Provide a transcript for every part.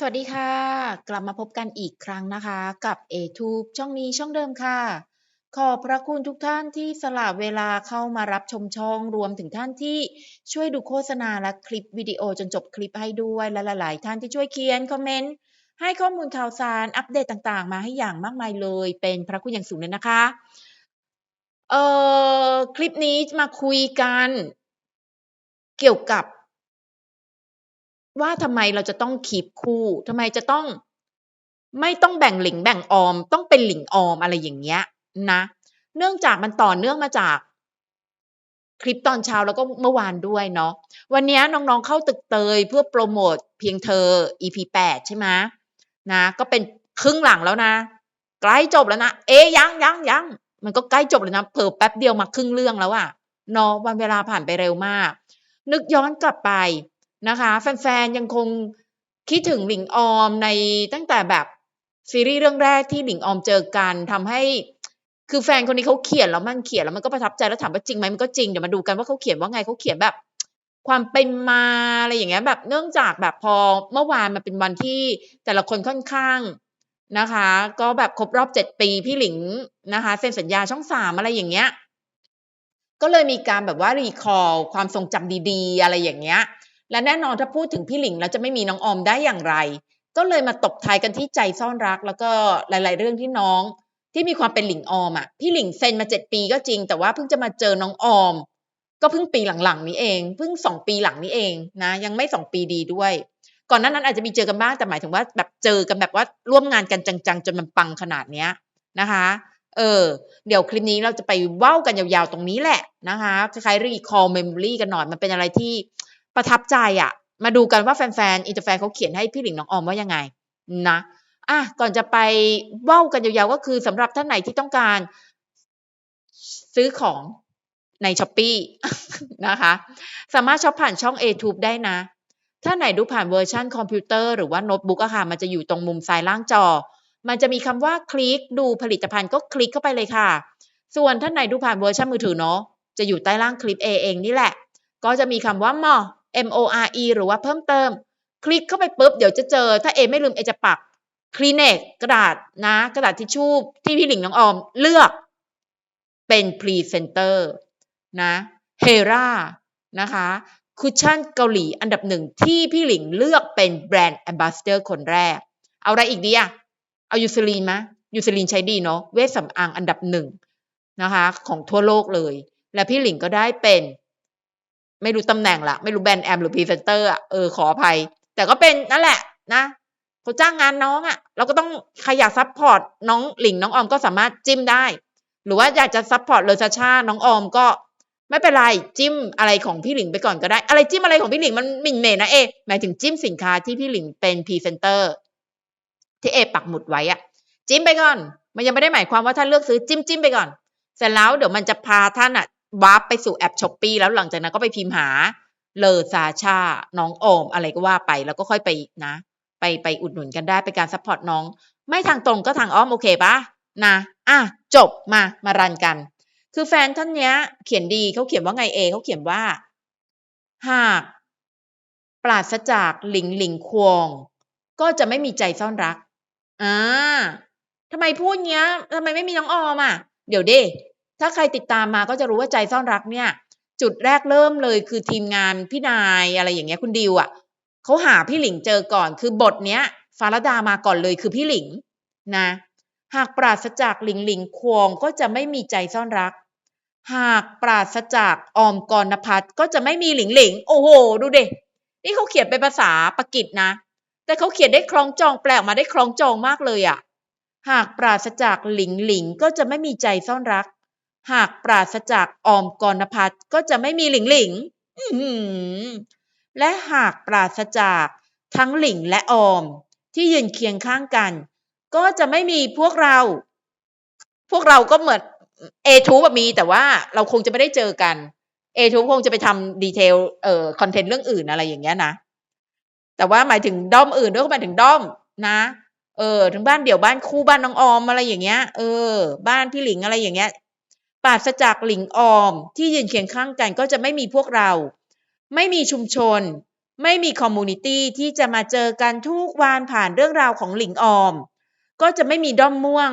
สวัสดีค่ะ กลับมาพบกันอีกครั้งนะคะ กับ A-Tube ช่องนี้ช่องเดิมค่ะ ขอบพระคุณทุกท่านที่สละเวลาเข้ามารับชมช่องรวมถึงท่านที่ช่วยดูโฆษณาและคลิปวิดีโอจนจบคลิปให้ด้วยและหลาย ๆ ท่านที่ช่วยเขียนคอมเมนต์ให้ข้อมูลข่าวสารอัปเดตต่าง ๆ มาให้อย่างมากมายเลย เป็นพระคุณอย่างสูงเลยนะคะ เอ่อคลิปนี้มาคุยกัน เกี่ยวกับ ว่าทำไมเราจะต้องคีปคู่ทำไมจะต้อง ไม่ต้องแบ่งหลิงแบ่งออม ต้องเป็นหลิงออมอะไรอย่างเงี้ยนะ เนื่องจากมันต่อเนื่องมาจากคลิปตอนเช้าแล้วก็เมื่อวานด้วยเนาะวันนี้น้องๆเข้าตึกเตยเพื่อโพรโมตเพียงเธอ EP 8ใช่ไหมนะ ก็เป็นครึ่งหลังแล้วนะใกล้จบแล้วนะเอ๊ยังยังยังมันก็ใกล้จบแล้วนะเผลอแป๊บเดียวมาครึ่งเรื่องแล้วอะเนาะวันเวลาผ่านไปเร็วมาก นึกย้อนกลับไป นะคะ แฟนๆ ยังคงคิดถึงหลิงออมในตั้งแต่แบบซีรีส์เรื่องแรกที่หลิงออมเจอกันทำให้ คือแฟนคนนี้เขาเขียนแล้วมันเขียนแล้วมันก็ประทับใจแล้วถามว่าจริงไหมมันก็จริงเดี๋ยวมาดูกันว่าเขาเขียนว่าไงเขาเขียนแบบ ความเป็นมาอะไรอย่างเงี้ยแบบเนื่องจากแบบพอเมื่อวานมันเป็นวันที่แต่ละคนค่อนข้างนะคะ ก็แบบครบรอบ7ปีพี่หลิงนะคะเซ็นสัญญาช่อง3อะไรอย่างเงี้ยก็เลยมีการแบบว่า recall ความทรงจำดีๆ อะไรอย่างเงี้ย และแน่นอนถ้าพูดถึงพี่หลิงแล้วจะไม่มีน้องออมได้อย่างไร ก็เลยมาตบท้ายกันที่ใจซ่อนรัก แล้วก็หลาย ๆ เรื่องที่น้อง ที่มีความเป็นหลิงออมอะพี่หลิงเซ็นมา7ปีก็จริง แต่ว่าเพิ่งจะมาเจอน้องออม ก็เพิ่งปีหลัง ๆ นี้เองเพิ่ง2ปีหลังนี้เองนะ ยังไม่2ปีดีด้วย ก่อนหน้านั้นอาจจะมีเจอกันบ้างแต่หมายถึงว่าแบบเจอกันแบบว่าร่วมงานกันจัง ๆ จนมันปังขนาดเนี้ยนะคะ เออ เดี๋ยวคลิปนี้เราจะไปเว้ากันยาวๆตรงนี้แหละนะคะ คล้ายๆ recall memory กันหน่อย มันเป็นอะไรที่ ประทับใจอะมาดูกันว่าแฟนๆอินเตอร์แฟนเขาเขียนให้พี่หลิงน้องออมว่ายังไงนะอะก่อนจะไปเว้ากันยาวๆก็คือสำหรับท่านไหนที่ต้องการซื้อของใน Shopee นะคะ สามารถช็อปผ่านช่อง A-Tube ได้นะ ถ้าไหนดูผ่านเวอร์ชันคอมพิวเตอร์หรือว่าโน้ตบุ๊กอะค่ะ มันจะอยู่ตรงมุมซ้ายล่างจอ มันจะมีคำว่าคลิกดูผลิตภัณฑ์ก็คลิกเข้าไปเลยค่ะ ส่วนท่านไหนดูผ่านเวอร์ชันมือถือเนาะจะอยู่ใต้ล่างคลิป A เองนี่แหละ ก็จะมีคำว่าม่อ more หรือว่าเพิ่มเติม คลิกเข้าไปปุ๊บเดี๋ยวจะเจอ ถ้าเอไม่ลืมเอจะปัก Kleenex กระดาษนะ กระดาษทิชชู่ที่พี่หลิงน้องออมเลือกเป็นพรีเซนเตอร์นะ Hera นะคะคุชชั่นเกาหลีอันดับ1ที่พี่หลิงเลือกเป็นแบรนด์ Ambassador คนแรก เอาอะไรอีกดีอะเอา Eucerin ไหม Eucerin ใช้ดีเนาะเวชสำอางอันดับ1นะคะของทั่วโลกเลย และพี่หลิงก็ได้เป็น ไม่รู้ตำแหน่งละไม่รู้แบรนด์แอมหรือพรีเซนเตอร์อะเออขออภัย แต่ก็เป็นนั่นแหละนะเขาจ้างงานน้องอะเราก็ต้องใครอยากซัปพอร์ตน้องหลิงน้องออมก็สามารถจิ้มได้ หรือว่าอยากจะซัปพอร์ต Versace น้องออมก็ไม่เป็นไรจิ้มอะไรของพี่หลิงไปก่อนก็ได้ อะไรจิ้มอะไรของพี่หลิงมันหมิ่นเหม่นะเอหมายถึงจิ้มสินค้าที่พี่หลิงเป็นพรีเซนเตอร์ที่เอปักหมุดไว้อะจิ้มไปก่อน มันยังไม่ได้หมายความว่าถ้านเลือกซื้อจิ้มๆไปก่อน เสร็จแล้วเดี๋ยวมันจะพาท่านน่ะ วาร์ปไปสู่แอป Shopee แล้วหลังจากนั้นก็ไปพิมพ์หา Versace น้องออม อะไรก็ว่าไป แล้วก็ค่อยไปนะ ไปไปอุดหนุนกันได้เป็นการซัปพอร์ตน้อง ไม่ทางตรงก็ทางอ้อมโอเคปล่า?นะอะจบมามารันกัน คือแฟนท่านเนี้ย เขียนดีเขาเขียนว่าไงเอเขาเขียนว่า หาก ปราศจากหลิงหลิงควง ก็จะไม่มีใจซ่อนรักอ่าทำไมพูดเงี้ยทำไมไม่มีน้องออมอะ เดี๋ยวดิ ถ้าใครติดตามมาก็จะรู้ว่าใจซ่อนรักเนี่ย จุดแรกเริ่มเลยคือทีมงานพี่นายอะไรอย่างเงี้ยคุณดิวอะเขาหาพี่หลิงเจอก่อน คือบทเนี้ยฟาลดามาก่อนเลยคือพี่หลิงนะ หากปราศจากหลิงหลิงควงก็จะไม่มีใจซ่อนรัก หากปราศจากออมกรณพัฒก็จะไม่มีหลิงหลิง โอ้โฮดูเดินี่เขาเขียนเป็นภาษาปากีสนะ แต่เขาเขียนได้คล้องจองแปลออกมาได้คล้องจองมากเลยอะ หากปราศจากหลิงหลิงก็จะไม่มีใจซ่อนรัก หากปราศจากออมกรณพัฒน์ก็จะไม่มีหลิงหลิงและหากปราศจากทั้งหลิงและออม ที่ยืนเคียงข้างกัน ก็จะไม่มีพวกเรา พวกเราก็เหมือน A-Tube อะมีแต่ว่าเราคงจะไม่ได้เจอกัน A-Tube คงจะไปทำ detail เอ่อคอนเทนต์เรื่องอื่นอะไรอย่างเงี้ยนะแต่ว่าหมายถึงด้อมอื่นด้วยก็หมายถึงด้อมนะเออทั้งบ้านเดี่ยวบ้านคู่บ้านน้องออมอะไรอย่างเงี้ย เออ บ้านพี่หลิงอะไรอย่างเงี้ย ปราศจากหลิงออมที่ยืนเคียงข้างกันก็จะไม่มีพวกเรา ไม่มีชุมชน ไม่มีคอมมูนิตี้ที่จะมาเจอกันทุกวันผ่านเรื่องราวของหลิงออม ก็จะไม่มีด้อมม่วง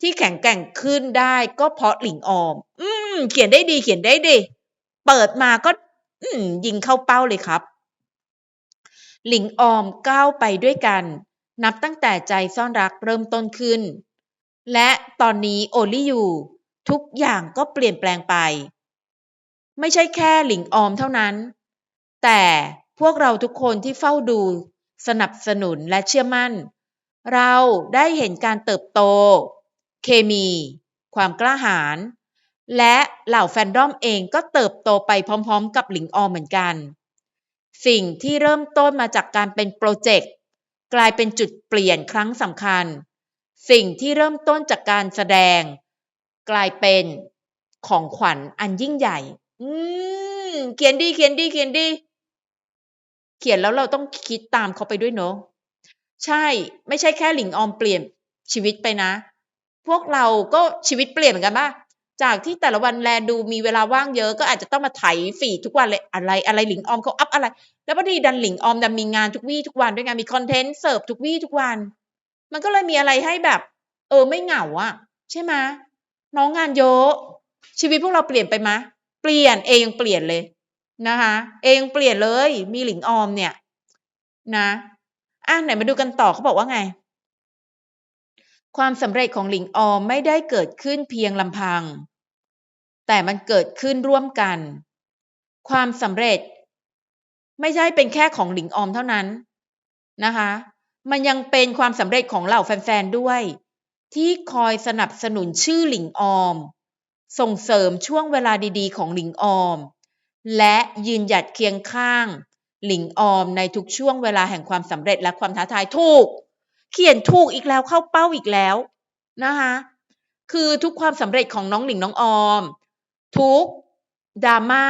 ที่แข็งแกร่งขึ้นได้ก็เพราะหลิงออม อืม เขียนได้ดีเขียนได้ดี เปิดมาก็ อืม ยิงเข้าเป้าเลยครับ หลิงออมก้าวไปด้วยกัน นับตั้งแต่ใจซ่อนรักเริ่มต้นขึ้น และตอนนี้โอลิยู ทุกอย่างก็เปลี่ยนแปลงไป ไม่ใช่แค่หลิงออมเท่านั้น แต่พวกเราทุกคนที่เฝ้าดู สนับสนุนและเชื่อมั่น เราได้เห็นการเติบโต เคมี ความกล้าหาญและเหล่าแฟนดอมเองก็เติบโตไปพร้อมๆ กับหลิงออมเหมือนกัน สิ่งที่เริ่มต้นมาจากการเป็นโปรเจกต์กลายเป็นจุดเปลี่ยนครั้งสำคัญ สิ่งที่เริ่มต้นจากการแสดง กลายเป็นของขวัญอันยิ่งใหญ่ อืม เขียนดี เขียนดี เขียนดี เขียนแล้วเราต้องคิดตามเขาไปด้วยเนาะ ใช่ ไม่ใช่แค่หลิงออมเปลี่ยนชีวิตไปนะ พวกเราก็ชีวิตเปลี่ยนเหมือนกันป่ะ จากที่แต่ละวันแลดูมีเวลาว่างเยอะ ก็อาจจะต้องมาไถฟีทุกวันเลยอะไร อะไรหลิงออมเขาอัพอะไร แล้วพอดีดันหลิงออมดันมีงานทุกวี่ทุกวันด้วยไงมีคอนเทนต์เสิร์ฟทุกวี่ทุกวัน มันก็เลยมีอะไรให้แบบ เออไม่เหงาอะใช่ไหม น้องงานเยอะชีวิตพวกเราเปลี่ยนไปไหมเปลี่ยนเองยังเปลี่ยนเลยนะคะ เองเปลี่ยนเลย มีหลิงออมเนี่ย นะอะไหนมาดูกันต่อเขาบอกว่าไง ความสำเร็จของหลิงออมไม่ได้เกิดขึ้นเพียงลำพัง แต่มันเกิดขึ้นร่วมกัน ความสำเร็จ ไม่ใช่เป็นแค่ของหลิงออมเท่านั้นนะคะ มันยังเป็นความสำเร็จของเหล่าแฟนๆด้วย ที่คอยสนับสนุนชื่อหลิงออม ส่งเสริมช่วงเวลาดีๆ ของหลิงออม และยืนหยัดเคียงข้าง หลิงออมในทุกช่วงเวลาแห่งความสำเร็จและความท้าทายถูก เขียนถูกอีกแล้วเข้าเป้าอีกแล้วนะคะคือทุกความสำเร็จของน้องหลิงน้องออม ทุกดราม่า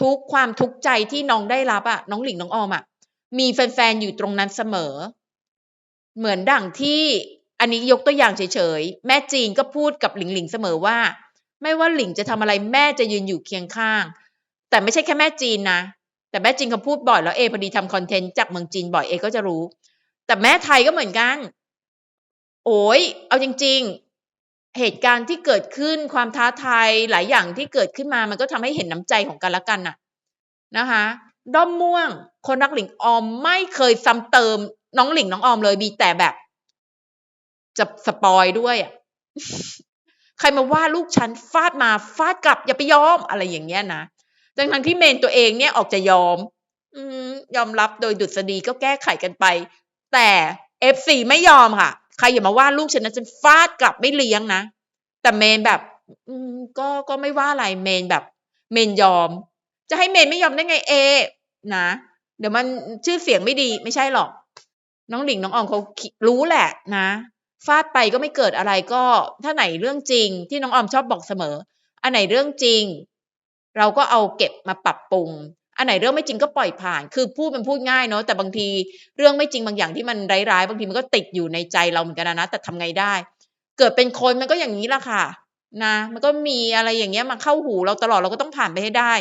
ทุกความทุกข์ใจที่น้องได้รับอะน้องหลิงน้องออมอะมีแฟนๆอยู่ตรงนั้นเสมอ เหมือนดั่งที่ อันนี้ยกตัวอย่างเฉยๆ แม่จีนก็พูดกับหลิงหลิงเสมอว่า ไม่ว่าหลิงจะทำอะไรแม่จะยืนอยู่เคียงข้าง แต่ไม่ใช่แค่แม่จีนนะ แต่แม่จีนเขาพูดบ่อยแล้วเอพอดีทำคอนเทนต์จากเมืองจีนบ่อยเอก็จะรู้ แต่แม่ไทยก็เหมือนกัน โอ้ยเอาจริง ๆ เหตุการณ์ที่เกิดขึ้นความท้าทายหลายอย่างที่เกิดขึ้นมามันก็ทำให้เห็นน้ำใจของกันและกันน่ะนะคะด้อมม่วง คนรักหลิงออมไม่เคยซ้ำเติมน้องหลิงน้องออมเลยมีแต่แบบ จะสปอยด้วยอะใครมาว่าลูกฉันฟาดมาฟาดกลับอย่าไปยอมอะไรอย่างเงี้ยนะดังทั้งที่เมนตัวเองเนี่ยออกจะยอม อืมยอมรับโดยดุษฎีก็แก้ไขกันไป แต่เอฟซีไม่ยอมค่ะ ใครอย่ามาว่าลูกฉันนะฉันฟาดกลับไม่เลี้ยงนะ แต่เมนแบบ อืมก็ก็ไม่ว่าอะไรเมนแบบ เมนยอม จะให้เมนไม่ยอมได้ไงเอ นะ เดี๋ยวมันชื่อเสียงไม่ดีไม่ใช่หรอก น้องหลิงน้องออมเขารู้แหละนะ ฟาดไปก็ไม่เกิดอะไรก็ ถ้าไหนเรื่องจริง ที่น้องออมชอบบอกเสมอ อันไหนเรื่องจริง เราก็เอาเก็บมาปรับปรุง อันไหนเรื่องไม่จริงก็ปล่อยผ่าน คือพูดมันพูดง่ายเนาะแต่บางทีเรื่องไม่จริงบางอย่างที่มันร้ายๆบางทีมันก็ติดอยู่ในใจเราเหมือนกันนะแต่ทำไงได้ เกิดเป็นคนมันก็อย่างนี้ละค่ะนะมันก็มีอะไรอย่างเงี้ยมาเข้าหูเราตลอดเราก็ต้องผ่านไปให้ได้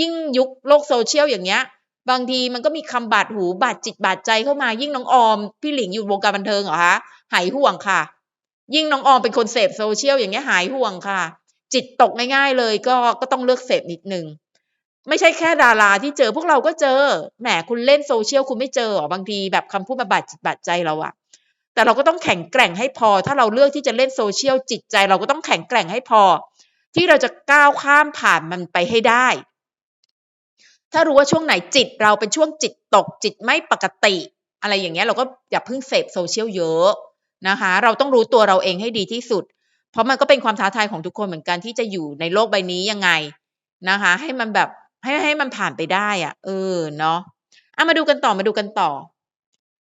ยิ่งยุคโลกโซเชียลอย่างเงี้ย บางทีมันก็มีคำบาดหูบาดจิตบาดใจเข้ามายิ่งน้องออม พี่หลิงอยู่วงการบันเทิงเหรอคะ หายห่วงค่ะ ยิ่งน้องออมเป็นคนเสพโซเชียลอย่างเงี้ยหายห่วงค่ะ จิตตกง่ายๆเลยก็ก็ต้องเลือกเสพนิดนึงไม่ใช่แค่ดาราที่เจอพวกเราก็เจอแหมคุณเล่นโซเชียลคุณไม่เจอหรอบางทีแบบคำพูดมาบาดจิตบาดใจเราอะแต่เราก็ต้องแข็งแกร่งให้พอ ถ้าเราเลือกที่จะเล่นโซเชียลจิตใจ เราก็ต้องแข็งแกร่งให้พอ ที่เราจะก้าวข้ามผ่านมันไปให้ได้ ถ้ารู้ว่าช่วงไหนจิตเราเป็นช่วงจิตตกจิตไม่ปกติ อะไรอย่างเงี้ยเราก็อย่าเพิ่งเสพโซเชียลเยอะ นะคะ เราต้องรู้ตัวเราเองให้ดีที่สุด เพราะมันก็เป็นความท้าทายของทุกคนเหมือนกันที่จะอยู่ในโลกใบนี้ยังไงนะคะ ให้มันแบบให้ให้มันผ่านไปได้อะเออเนาะอะมาดูกันต่อมาดูกันต่อ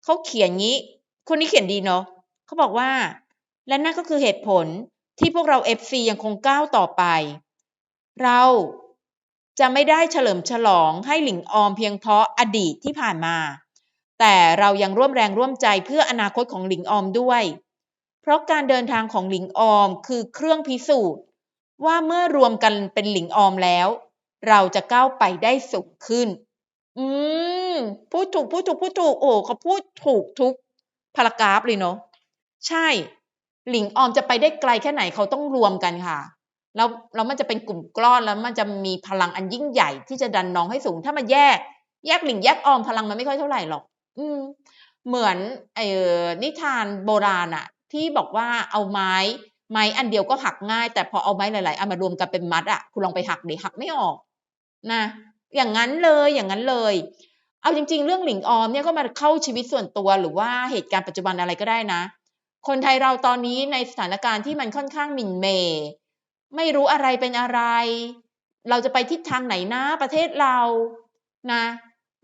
เขาเขียนงี้ คนนี้เขียนดีเนาะเขาบอกว่า และนั่นก็คือเหตุผลที่พวกเรา FC ยังคงก้าวต่อไป เราจะไม่ได้เฉลิมฉลองให้หลิงออมเพียงเพราะอดีตที่ผ่านมา แต่เรายังร่วมแรงร่วมใจเพื่ออนาคตของหลิงออมด้วย เพราะการเดินทางของหลิงออมคือเครื่องพิสูจน์ ว่าเมื่อรวมกันเป็นหลิงออมแล้ว เราจะก้าวไปได้สูงขึ้น อืม พูดถูกพูดถูกพูดถูกโอ้เขาพูดถูกทุกพารากราฟเลยเนาะใช่ หลิงออมจะไปได้ไกลแค่ไหนเขาต้องรวมกันค่ะแล้วแล้วมันจะเป็นกลุ่มก้อนแล้วมันจะมีพลังอันยิ่งใหญ่ที่จะดันน้องให้สูง ถ้ามันแยก แยกหลิงแยกออมพลังมันไม่ค่อยเท่าไหร่หรอก อืม เหมือนเออนิทานโบราณอะที่บอกว่าเอาไม้ไม้อันเดียวก็หักง่าย แต่พอเอาไม้หลายๆอันมารวมกันเป็นมัดอะคุณลองไปหักดิหักไม่ออก นะ อย่างนั้นเลยอย่างนั้นเลย เอาจริง ๆ เรื่องหลิงออมเนี่ยก็มาเข้าชีวิตส่วนตัวหรือว่าเหตุการณ์ปัจจุบันอะไรก็ได้นะ คนไทยเราตอนนี้ในสถานการณ์ที่มันค่อนข้างหมิ่นเม ไม่รู้อะไรเป็นอะไร เราจะไปทิศทางไหนนะประเทศเรานะ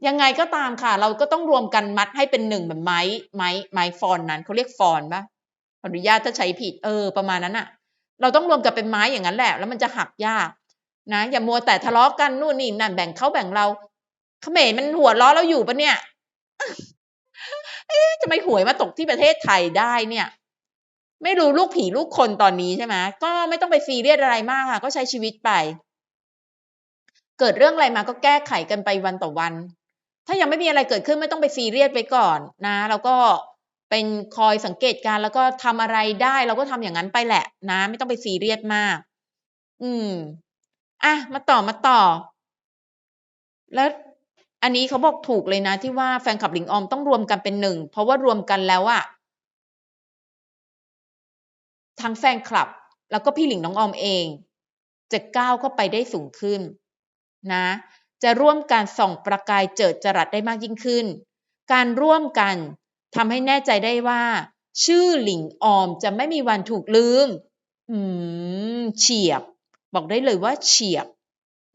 ยังไงก็ตามค่ะ เราก็ต้องรวมกันมัดให้เป็นหนึ่งเหมือนไม้ไม้ไม้ฟอนนั้นเขาเรียกฟอนปะขออนุญาตถ้าใช้ผิดเออประมาณนั้นอะเราต้องรวมกันเป็นไม้อย่างนั้นแหละ แล้วมันจะหักยากนะอย่ามัวแต่ทะเลาะกันนู่นนี่นั่นแบ่งเขาแบ่งเราเขมรมันหัวล้อเราอยู่ปะเนี่ยจะไม่หวยมาตกที่ประเทศไทยได้เนี่ย ไม่รู้ลูกผีลูกคนตอนนี้ใช่ไหมก็ไม่ต้องไปซีเรียสอะไรมากค่ะ ก็ใช้ชีวิตไป เกิดเรื่องอะไรมาก็แก้ไขกันไปวันต่อวัน ถ้ายังไม่มีอะไรเกิดขึ้นไม่ต้องไปซีเรียสไปก่อนนะแล้วก็เป็นคอยสังเกตการแล้วก็ทำอะไรได้ เราก็ทำอย่างนั้นไปแหละ นะ ไม่ต้องไปซีเรียสมาก อืมอะมาต่อมาต่อ แล้วอันนี้เขาบอกถูกเลยนะ ที่ว่าแฟนคลับหลิงออมต้องรวมกันเป็นหนึ่งเพราะว่ารวมกันแล้วอะทั้งแฟนคลับ แล้วก็พี่หลิงน้องออมเอง จะก้าวเข้าไปได้สูงขึ้น นะ จะร่วมกันส่องประกายเจิดจรัสได้มากยิ่งขึ้น การร่วมกันทำให้แน่ใจได้ว่า ชื่อหลิงออมจะไม่มีวันถูกลืม อืม เฉียบ บอกได้เลยว่าเฉียบ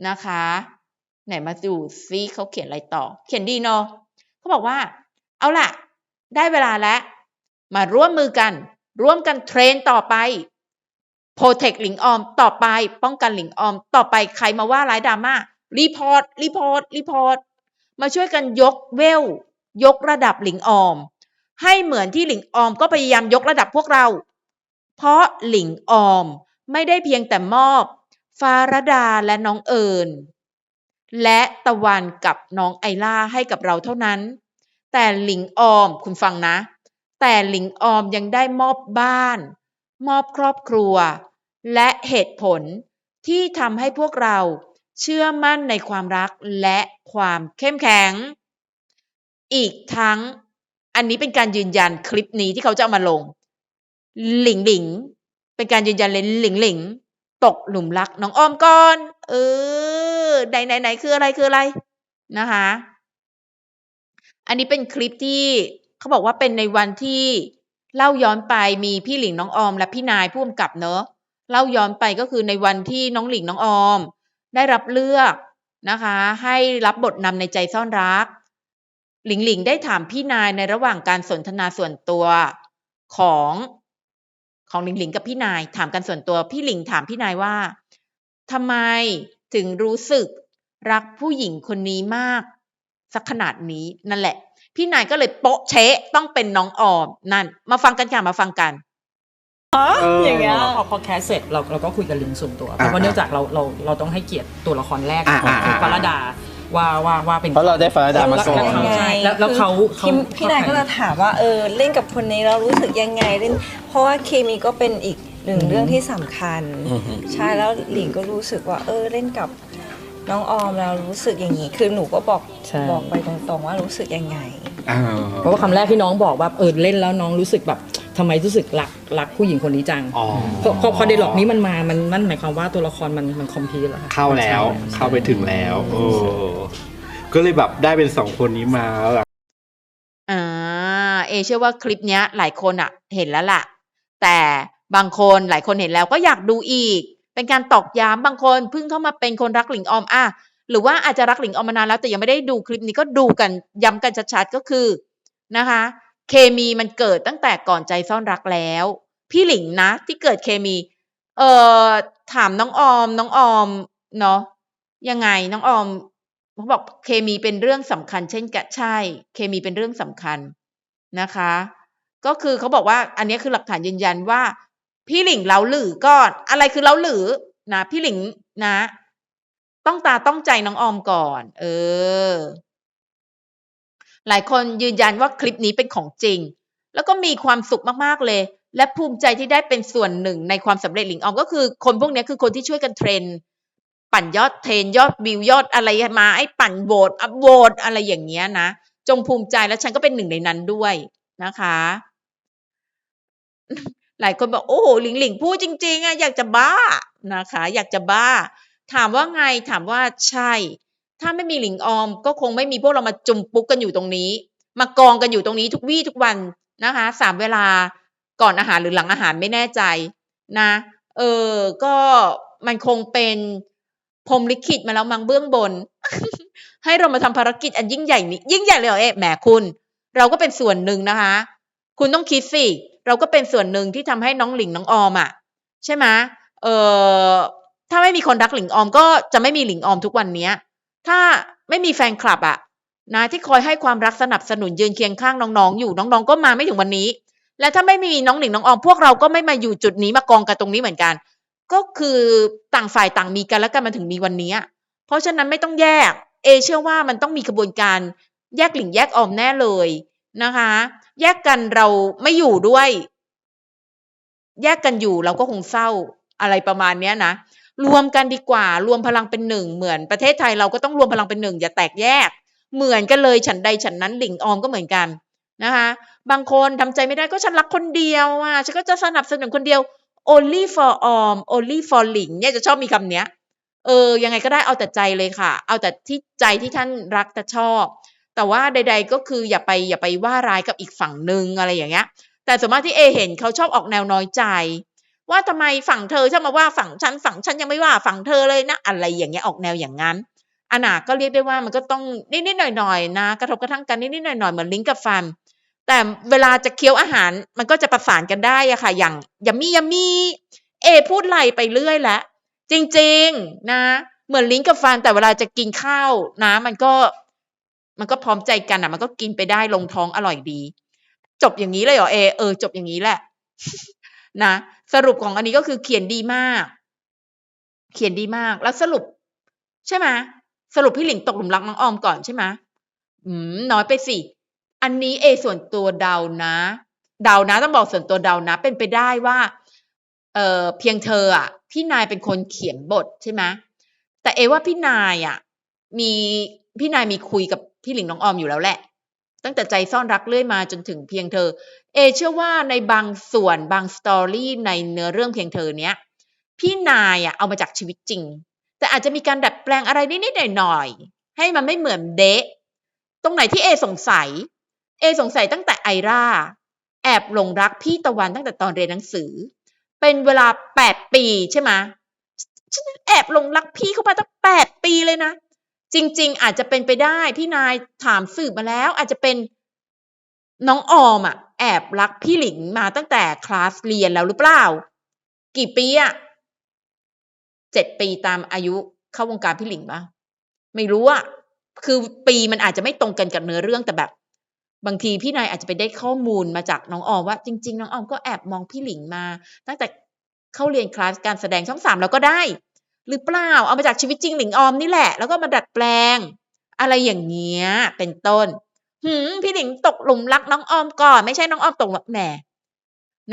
นะคะ ไหนมาดูซิเขาเขียนอะไรต่อ เขียนดีเนาะเขาบอกว่า เอาล่ะ ได้เวลาแล้ว มาร่วมมือกัน ร่วมกันเทรนต่อไปโปรเทคหลิงออมต่อไป ป้องกันหลิงออม ต่อไปใครมาว่าร้ายดราม่า รีพอร์ตรีพอร์ตรีพอร์ตมาช่วยกันยกเวล ยกระดับหลิงออม ให้เหมือนที่หลิงออมก็พยายามยกระดับพวกเรา เพราะหลิงออมไม่ได้เพียงแต่มอบ ฟารดาและน้องเอิญและตะวันกับน้องไอล่าให้กับเราเท่านั้น แต่หลิงออมคุณฟังนะ แต่หลิงออมยังได้มอบบ้าน มอบครอบครัว และเหตุผลที่ทำให้พวกเรา เชื่อมั่นในความรักและความเข้มแข็ง อีกทั้งอันนี้เป็นการยืนยันคลิปนี้ที่เขาจะเอามาลง หลิงหลิง เป็นการยืนยันเลยหลิงหลิง ตกหลุมรักน้องออมก่อน เออไหนไหนไหนคืออะไรคืออะไรนะคะ อันนี้เป็นคลิปที่เขาบอกว่าเป็นในวันที่เล่าย้อนไปมีพี่หลิงน้องออม และพี่นายผู้กำกับเนอะเล่าย้อนไปก็คือในวันที่น้องหลิงน้องออม ได้รับเลือกนะคะ ให้รับบทนำในใจซ่อนรัก หลิงหลิงได้ถามพี่นายในระหว่างการสนทนาส่วนตัวของของหลิงหลิงกับพี่นาย ถามกันส่วนตัวพี่หลิงถามพี่นายว่าทำไมถึงรู้สึกรักผู้หญิงคนนี้มาก สักขนาดนี้นั่นแหละ พี่นายก็เลยโป๊ะเชะต้องเป็นน้องออมนั่น มาฟังกันค่ะมาฟังกัน ออออย่างเงี้ย พอพอแคสเสร็จเราเราก็คุยกับลิงส่วนตัวเพอ่าราะว่าเนื่องจากเราเราเราต้องให้เกียรติตัวละครแรกอ่าของอ่าปารดาว่าว่าว่าเป็นเพราะเราได้ฟาราดามาก่อนแล้วแล้วใช่แล้วแล้วเขาเขาพี่พี่นายเขาก็จะถามว่าเออเล่นกับคนนี้เรารู้สึกยังไงเล่น เพราะว่าเคมีก็เป็นอีกหนึ่งเรื่องที่สำคัญอือฮึใช่แล้วหลิงก็รู้สึกว่า เออเล่นกับน้องออมเรารู้สึกอย่างนี้คือหนูก็บอกใช่ บอกไปตรงๆว่ารู้สึกยังไงอ่าเพราะว่าคำแรกที่น้องบอกว่าเออเล่นแล้วน้องรู้สึกแบบทำไมรู้สึกรักรักผู้หญิงคนนี้จังอ๋อ พอพอพอเดล็อกนี้มันมามันนั่นหมายความว่าตัวละครมันมันคอมพลีทแล้วค่ะเข้าแล้วใช่เข้าไปถึงแล้วโอ้ก็เลยแบบได้เป็นสองคนนี้มาแล้วแบบอ่าเอเชื่อว่าคลิปเนี้ย หลายคนอะเห็นแล้วล่ะ แต่บางคนหลายคนเห็นแล้วก็อยากดูอีก เป็นการตอกย้ำบางคนเพิ่งเข้ามาเป็นคนรักหลิงออมอะหรือว่าอาจจะรักหลิงออมมานานแล้วแต่ยังไม่ได้ดูคลิปนี้ก็ดูกันย้ำกันชัดๆก็คือนะคะ เคมีมันเกิดตั้งแต่ก่อนใจซ่อนรักแล้ว พี่หลิงนะ ที่เกิดเคมี เอ่อถามน้องออม น้องออมเนาะยังไงน้องออมเขาบอกเคมีเป็นเรื่องสำคัญ เช่นกันใช่ เคมีเป็นเรื่องสำคัญนะคะ ก็คือเขาบอกว่า อันนี้คือหลักฐานยืนยันว่า พี่หลิงเล้าหลือก่อน อะไรคือเล้าหลือนะพี่หลิงนะ ต้องตาต้องใจน้องออมก่อน เออ หลายคนยืนยันว่าคลิปนี้เป็นของจริง แล้วก็มีความสุขมากๆเลย และภูมิใจที่ได้เป็นส่วนหนึ่งในความสำเร็จหลิงออมก็คือคนพวกนี้คือคนที่ช่วยกันเทรน ปั่นยอดเทรนยอดวิวยอดอะไรมาไอ้ปั่นโหวตอัพโหวตอะไรอย่างเงี้ยนะ จงภูมิใจและฉันก็เป็นหนึ่งในนั้นด้วยนะคะ หลายคนบอกโอ้โหหลิงหลิงพูดจริง ๆอะอยากจะบ้านะคะ อยากจะบ้า ถามว่าไงถามว่าใช่ ถ้าไม่มีหลิงออม ก็คงไม่มีพวกเรามาจุ่มปุ๊กกันอยู่ตรงนี้ มากองกันอยู่ตรงนี้ทุกวี่ทุกวันนะคะสามเวลาก่อนอาหารหรือหลังอาหารไม่แน่ใจนะ เออก็มันคงเป็นพรมลิขิตมาแล้วมังเบื้องบน ให้เรามาทำภารกิจอันยิ่งใหญ่นี้ยิ่งใหญ่เลยเหรอเอ๊ะแหมคุณ เราก็เป็นส่วนหนึ่งนะคะ คุณต้องคิดสิเราก็เป็นส่วนหนึ่งที่ทำให้น้องหลิงน้องออมอะ ใช่ไหมเออถ้าไม่มีคนรักหลิงออมก็จะไม่มีหลิงออมทุกวันเนี้ย ถ้าไม่มีแฟนคลับอะนะที่คอยให้ความรักสนับสนุนยืนเคียงข้างน้องๆ อยู่น้องๆ ก็มาไม่ถึงวันนี้ และถ้าไม่มีน้องหลิงน้องออมพวกเราก็ไม่มาอยู่จุดนี้มากองกันตรงนี้เหมือนกัน ก็คือต่างฝ่ายต่างมีกันแล้วกันมาถึงมีวันนี้ เพราะฉะนั้นไม่ต้องแยก เอเชื่อว่ามันต้องมีกระบวนการแยกหลิงแยกออมแน่เลยนะคะ แยกกันเราไม่อยู่ด้วย แยกกันอยู่เราก็คงเศร้าอะไรประมาณเนี้ยนะ รวมกันดีกว่ารวมพลังเป็นหนึ่งเหมือนประเทศไทยเราก็ต้องรวมพลังเป็นหนึ่งอย่าแตกแยก เหมือนกันเลยฉันใดฉันนั้นหลิงออมก็เหมือนกันนะคะบางคนทำใจไม่ได้ก็ฉันรักคนเดียวอะฉันก็จะสนับสนุนคนเดียว only for ออม only for หลิงเนี่ยจะชอบมีคำเนี้ยเออยังไงก็ได้เอาแต่ใจเลยค่ะ เอาแต่ที่ใจที่ท่านรักแต่ชอบ แต่ว่าใด ๆก็คืออย่าไปอย่าไปว่าร้ายกับอีกฝั่งหนึ่งอะไรอย่างเงี้ยแต่ส่วนมากที่เอเห็นเขาชอบออกแนวน้อยใจ ว่าทำไมฝั่งเธอชอบมาว่าฝั่งฉันฝั่งฉันยังไม่ว่าฝั่งเธอเลยนะ อะไรอย่างเงี้ยออกแนวอย่างนั้นอันน่ะก็เรียกได้ว่ามันก็ต้องนิดๆหน่อยๆนะ กระทบกระทั่งกันนิดๆหน่อยๆเหมือนลิ้นกับฟัน แต่เวลาจะเคี้ยวอาหารมันก็จะประสานกันได้อะค่ะ อย่างยามียามีเอ พูดไล่ไปเรื่อยแล้วจริง ๆนะ เหมือนลิ้นกับฟันแต่เวลาจะกินข้าวนะ มันก็มันก็พร้อมใจกันอะ มันก็กินไปได้ลงท้องอร่อยดี จบอย่างนี้เลยเหรอเอเออจบอย่างนี้แหละ นะสรุปของอันนี้ก็คือเขียนดีมาก เขียนดีมากแล้วสรุป ใช่ไหมสรุปพี่หลิงตกหลุมรักน้องออมก่อนใช่ไหมอืมน้อยไปสิอันนี้เอส่วนตัวเดานะ เดานะต้องบอกส่วนตัวเดานะ เป็นไปได้ว่า เออเพียงเธออะพี่นายเป็นคนเขียนบทใช่ไหมแต่เอว่าพี่นายอะมีพี่นายมีคุยกับพี่หลิงน้องออมอยู่แล้วแหละ ตั้งแต่ใจซ่อนรักเรื่อยมาจนถึงเพียงเธอ เอเชื่อว่าในบางส่วนบางสตอรี่ในเนื้อเรื่องเพียงเธอเนี้ยพี่นายอะเอามาจากชีวิตจริง แต่อาจจะมีการดัดแปลงอะไรนิดๆหน่อยๆให้มันไม่เหมือนเดะตรงไหนที่เอสงสัย เอสงสัยตั้งแต่ไอราแอบหลงรักพี่ตะวันตั้งแต่ตอนเรียนหนังสือ เป็นเวลาแปดปีใช่ไหมฉันแอบหลงรักพี่เขามาตั้งแปดปีเลยนะ จริง ๆ อาจจะเป็นไปได้พี่นายถามสืบมาแล้ว อาจจะเป็น น้องออมอะแอบรักพี่หลิงมาตั้งแต่คลาสเรียนแล้วหรือเปล่า กี่ปีอะเจ็ดปีตามอายุเข้าวงการพี่หลิงปะไม่รู้อะคือปีมันอาจจะไม่ตรงกันกับเนื้อเรื่องแต่แบบ บางทีพี่นายอาจจะไปได้ข้อมูลมาจากน้องออมว่า จริง ๆ น้องออมก็แอบมองพี่หลิงมา ตั้งแต่เข้าเรียนคลาสการแสดงช่องสามแล้วก็ได้ หรือเปล่าเอามาจากชีวิตจริงหลิงออมนี่แหละ แล้วก็มาดัดแปลง อะไรอย่างเงี้ยเป็นต้น หืมพี่หลิงตกหลุมรักน้องออมก่อน ไม่ใช่น้องออมตกหลุมแหม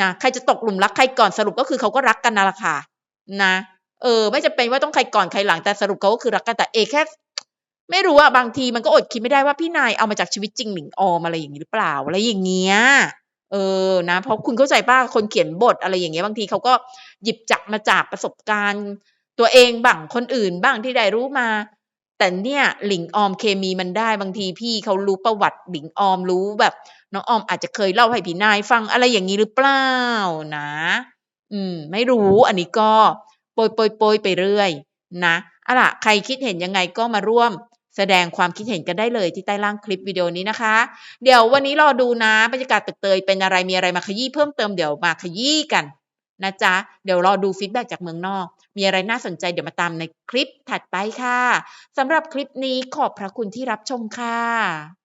นะใครจะตกหลุมรักใครก่อนสรุปก็คือเขาก็รักกันนั่นแหละค่ะนะเออ ไม่จะเป็นว่าต้องใครก่อนใครหลังแต่สรุปเขาก็คือรักกันแต่เอแค่ไม่รู้อะบางทีมันก็อดคิดไม่ได้ว่าพี่นายเอามาจากชีวิตจริงหลิงออมอะไรอย่างนี้หรือเปล่าอะไรอย่างเงี้ยเออนะเพราะคุณเข้าใจป่ะคนเขียนบทอะไรอย่างเงี้ยบางทีเขาก็หยิบจับมาจากประสบการณ์ ตัวเองบ้างคนอื่นบ้างที่ได้รู้มา แต่เนี่ยหลิงออมเคมีมันได้บางทีพี่เขารู้ประวัติหลิงออมรู้แบบ น้องออมอาจจะเคยเล่าให้พี่นายฟังอะไรอย่างนี้หรือเปล่านะ อืม ไม่รู้อันนี้ก็โปรยโปรยโปรยไปเรื่อย นะเอาล่ะใครคิดเห็นยังไงก็มาร่วมแสดงความคิดเห็นกันได้เลยที่ใต้ล่างคลิปวิดีโอนี้นะคะ เดี๋ยววันนี้รอดูนะบรรยากาศตึกเตยเป็นอะไรมีอะไรมาขยี้เพิ่มเติมเดี๋ยวมาขยี้กัน นะจ๊ะ เดี๋ยวรอดูฟีดแบ็จากเมืองนอก มีอะไรน่าสนใจเดี๋ยวมาตามในคลิปถัดไปค่ะสำหรับคลิปนี้ขอบพระคุณที่รับชมค่ะ